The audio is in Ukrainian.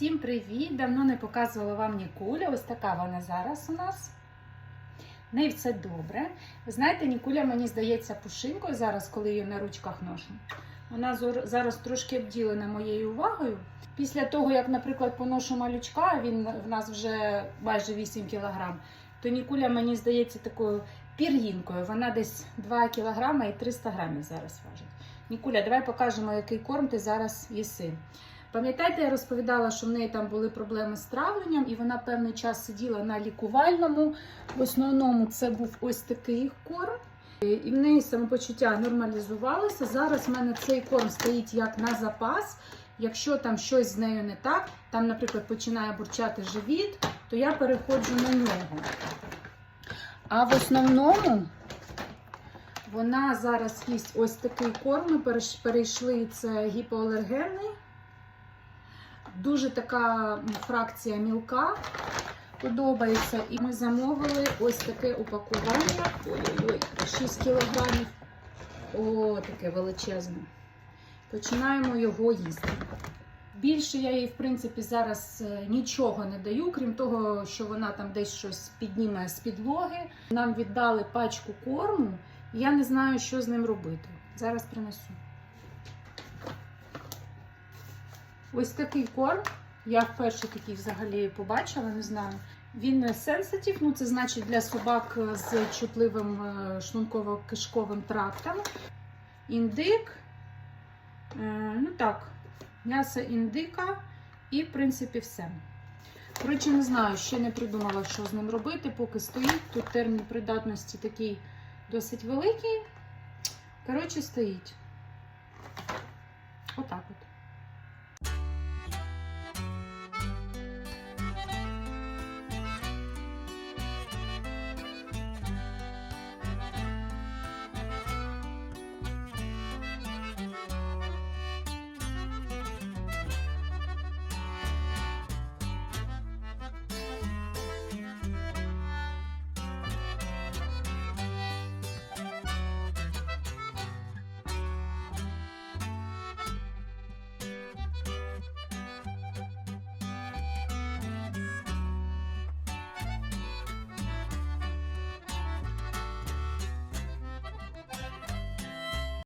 Всім привіт! Давно не показувала вам Нікуля. Ось така вона зараз у нас. В неї все добре. Ви знаєте, Нікуля, мені здається, пушинкою зараз, коли її на ручках ношу. Вона зараз трошки обділена моєю увагою. Після того, як, наприклад, поношу малючка, він в нас вже майже 8 кг, то Нікуля, мені здається, такою пір'їнкою. Вона десь 2 кг і 300 грамів зараз важить. Нікуля, давай покажемо, який корм ти зараз їси. Пам'ятаєте, я розповідала, що в неї там були проблеми з травленням, і вона певний час сиділа на лікувальному. В основному це був ось такий корм. І в неї самопочуття нормалізувалося. Зараз в мене цей корм стоїть як на запас. Якщо там щось з нею не так, там, наприклад, починає бурчати живіт, то я переходжу на нього. А в основному вона зараз їсть ось такий корм. Ми перейшли це гіпоалергенний. Дуже така фракція мілка подобається. І ми замовили ось таке упакування. Ой-ой-ой, 6 кілограмів. О, таке величезне. Починаємо його їсти. Більше я їй, в принципі, зараз е, нічого не даю, крім того, що вона там десь щось підніме з підлоги. Нам віддали пачку корму, і я не знаю, що з ним робити. Зараз принесу. Ось такий корм. Я вперше такий взагалі побачила, не знаю. Він сенситив, ну це значить для собак з чутливим е, шлунково-кишковим трактом. Індик. Е, Ну так, м'ясо індика і, в принципі, все. Коротше, не знаю, ще не придумала, що з ним робити, поки стоїть. Тут термін придатності такий досить великий. Коротше, стоїть. Отак от.